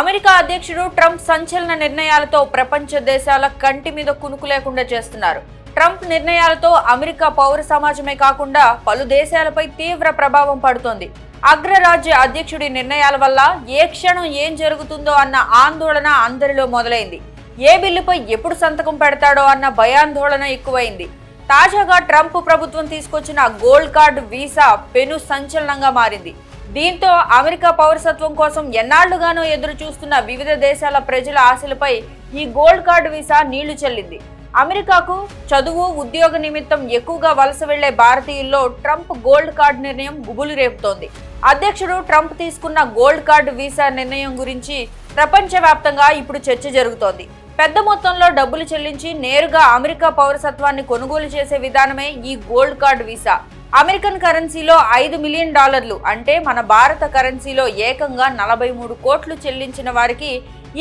America అధ్యక్షుడు Trump సంచలన నిర్ణయాలతో ప్రపంచ దేశాల కంటి మీద కునుకు లేకుండా చేస్తున్నారు. ట్రంప్ నిర్ణయాలతో అమెరికా పౌర సమాజమే కాకుండా పలు దేశాలపై తీవ్ర ప్రభావం పడుతోంది. అగ్రరాజ్య అధ్యక్షుడి నిర్ణయాల వల్ల ఏ క్షణం ఏం జరుగుతుందో అన్న ఆందోళన అందరిలో మొదలైంది. ఏ బిల్లుపై ఎప్పుడు సంతకం పెడతాడో అన్న భయాందోళన ఎక్కువైంది. తాజాగా ట్రంప్ ప్రభుత్వం తీసుకొచ్చిన గోల్డ్ కార్డ్ వీసా పెను సంచలనంగా మారింది. దీంతో అమెరికా పౌరసత్వం కోసం ఎన్నాళ్ళుగానో ఎదురు చూస్తున్న వివిధ దేశాల ప్రజల ఆశలపై ఈ గోల్డ్ కార్డు వీసా నీళ్ళు చెల్లింది. అమెరికాకు చదువు ఉద్యోగ నిమిత్తం ఎక్కువగా వలస వెళ్ళే భారతీయుల్లో ట్రంప్ గోల్డ్ కార్డ్ నిర్ణయం గుబులు రేపుతోంది. అధ్యక్షుడు ట్రంప్ తీసుకున్న గోల్డ్ కార్డు వీసా నిర్ణయం గురించి ప్రపంచవ్యాప్తంగా ఇప్పుడు చర్చ జరుగుతోంది. పెద్ద మొత్తంలో డబ్బులు చెల్లించి నేరుగా అమెరికా పౌరసత్వాన్ని కొనుగోలు చేసే విధానమే ఈ గోల్డ్ కార్డ్ వీసా. అమెరికన్ కరెన్సీలో ఐదు మిలియన్ డాలర్లు అంటే మన భారత కరెన్సీలో ఏకంగా నలభై మూడు కోట్లు చెల్లించిన వారికి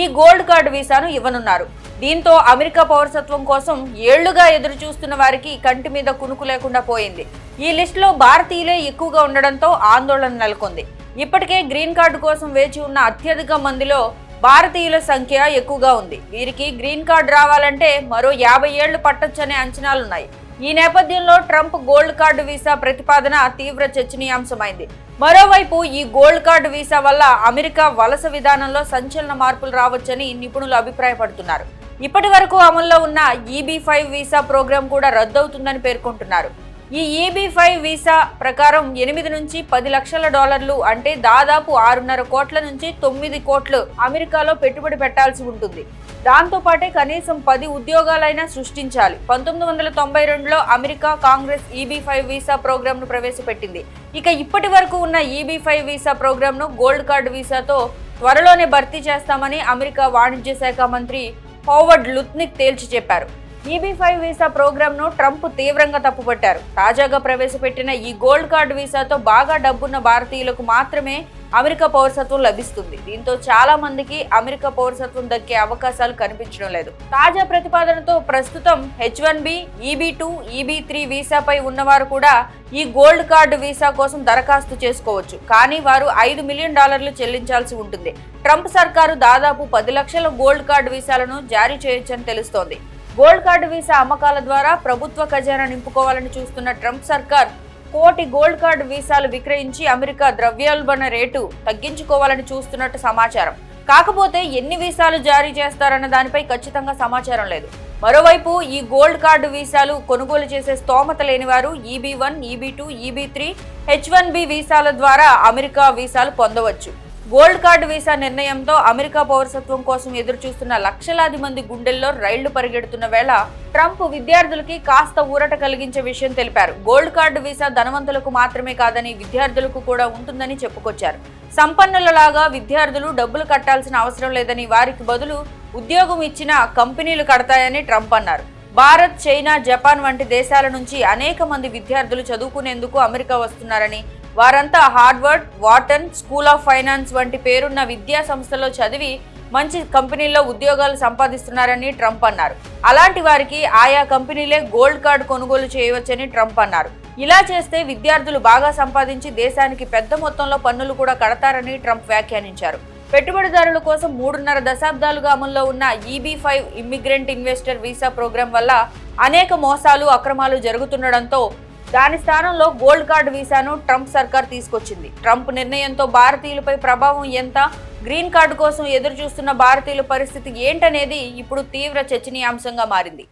ఈ గోల్డ్ కార్డ్ వీసాను ఇవ్వనున్నారు. దీంతో అమెరికా పౌరసత్వం కోసం ఏళ్ళుగా ఎదురు చూస్తున్న వారికి కంటి మీద కునుకు లేకుండా పోయింది. ఈ లిస్టులో భారతీయులే ఎక్కువగా ఉండడంతో ఆందోళన నెలకొంది. ఇప్పటికే గ్రీన్ కార్డు కోసం వేచి ఉన్న అత్యధిక మందిలో భారతీయుల సంఖ్య ఎక్కువగా ఉంది. వీరికి గ్రీన్ కార్డు రావాలంటే మరో యాభై ఏళ్ళు పట్టొచ్చనే అంచనాలున్నాయి. ఈ నేపథ్యంలో ట్రంప్ గోల్డ్ కార్డు వీసా ప్రతిపాదన తీవ్ర చర్చనీయాంశమైంది. మరోవైపు ఈ గోల్డ్ కార్డు వీసా వల్ల అమెరికా వలస విధానంలో సంచలన మార్పులు రావచ్చని నిపుణులు అభిప్రాయపడుతున్నారు. ఇప్పటి వరకు అమల్లో ఉన్న ఈబీ ఫైవ్ వీసా ప్రోగ్రాం కూడా రద్దవుతుందని పేర్కొంటున్నారు. ఈ ఈబీ ఫైవ్ వీసా ప్రకారం ఎనిమిది నుంచి పది లక్షల డాలర్లు అంటే దాదాపు ఆరున్నర కోట్ల నుంచి తొమ్మిది కోట్లు అమెరికాలో పెట్టుబడి పెట్టాల్సి ఉంటుంది. దాంతో పాటే కనీసం పది ఉద్యోగాలైనా సృష్టించాలి. పంతొమ్మిది వందల తొంభై రెండులో America Congress EB five visa ప్రోగ్రామ్ను ప్రవేశపెట్టింది. ఇక ఇప్పటి వరకు ఉన్న ఈబీ ఫైవ్ వీసా ప్రోగ్రామ్ను గోల్డ్ కార్డ్ వీసాతో త్వరలోనే భర్తీ చేస్తామని అమెరికా వాణిజ్య శాఖ మంత్రి హోవర్డ్ లుత్నిక్ తేల్చి చెప్పారు. ఈబీ ఫైవ్ వీసా ప్రోగ్రామ్ను ట్రంప్ తీవ్రంగా తప్పుపట్టారు. తాజాగా ప్రవేశపెట్టిన ఈ గోల్డ్ కార్డు వీసాతో బాగా డబ్బున్న భారతీయులకు మాత్రమే అమెరికా పౌరసత్వం లభిస్తుంది. దీంతో చాలా మందికి అమెరికా పౌరసత్వం దక్కే అవకాశాలు కనిపించడం లేదు. తాజా ప్రతిపాదనతో ప్రస్తుతం H one B EB two EB three వీసాపై ఉన్నవారు కూడా ఈ గోల్డ్ కార్డు వీసా కోసం దరఖాస్తు చేసుకోవచ్చు. కానీ వారు ఐదు మిలియన్ డాలర్లు చెల్లించాల్సి ఉంటుంది. ట్రంప్ సర్కారు దాదాపు పది లక్షల గోల్డ్ కార్డు వీసాలను జారీ చేయొచ్చని తెలుస్తోంది. గోల్డ్ కార్డు వీసా అమ్మకాల ద్వారా ప్రభుత్వ ఖజానా నింపుకోవాలని చూస్తున్న ట్రంప్ సర్కార్ కోటి గోల్డ్ కార్డు వీసాలు విక్రయించి అమెరికా ద్రవ్యోల్బణ రేటు తగ్గించుకోవాలని చూస్తున్నట్టు సమాచారం. కాకపోతే ఎన్ని వీసాలు జారీ చేస్తారన్న దానిపై ఖచ్చితంగా సమాచారం లేదు. మరోవైపు ఈ గోల్డ్ కార్డు వీసాలు కొనుగోలు చేసే స్తోమత లేని వారు EB one EB two EB three H one B వీసాల ద్వారా అమెరికా వీసాలు పొందవచ్చు. గోల్డ్ కార్డు వీసా నిర్ణయంతో అమెరికా పౌరసత్వం కోసం ఎదురుచూస్తున్న లక్షలాది మంది గుండెల్లో రైళ్ళు పరిగెడుతున్న వేళ ట్రంప్ విద్యార్థులకి కాస్త ఊరట కలిగించే విషయం తెలిపారు. గోల్డ్ కార్డు వీసా ధనవంతులకు మాత్రమే కాదని విద్యార్థులకు కూడా ఉంటుందని చెప్పుకొచ్చారు. సంపన్నులలాగా విద్యార్థులు డబ్బులు కట్టాల్సిన అవసరం లేదని వారికి బదులు ఉద్యోగం ఇచ్చిన కంపెనీలు కడతాయని ట్రంప్ అన్నారు. భారత్ చైనా జపాన్ వంటి దేశాల నుంచి అనేక మంది విద్యార్థులు చదువుకునేందుకు అమెరికా వస్తున్నారని వారంతా Harvard Wharton school of finance వంటి పేరున్న విద్యా సంస్థలో చదివి మంచి కంపెనీల్లో ఉద్యోగాలు సంపాదిస్తున్నారని ట్రంప్ అన్నారు. అలాంటి వారికి ఆయా కంపెనీలే గోల్డ్ కార్డు కొనుగోలు చేయవచ్చని ట్రంప్ అన్నారు. ఇలా చేస్తే విద్యార్థులు బాగా సంపాదించి దేశానికి పెద్ద మొత్తంలో పన్నులు కూడా కడతారని ట్రంప్ వ్యాఖ్యానించారు. పెట్టుబడిదారుల కోసం మూడున్నర దశాబ్దాలుగా అమల్లో ఉన్న EB five immigrant investor visa program వల్ల అనేక మోసాలు అక్రమాలు జరుగుతుండడంతో దాని స్థానంలో గోల్డ్ కార్డ్ వీసాను ట్రంప్ సర్కార్ తీసుకొచ్చింది. ట్రంప్ నిర్ణయంతో భారతీయులపై ప్రభావం ఎంత? గ్రీన్ కార్డు కోసం ఎదురు చూస్తున్న భారతీయుల పరిస్థితి ఏంటనేది ఇప్పుడు తీవ్ర చర్చనీయాంశంగా మారింది.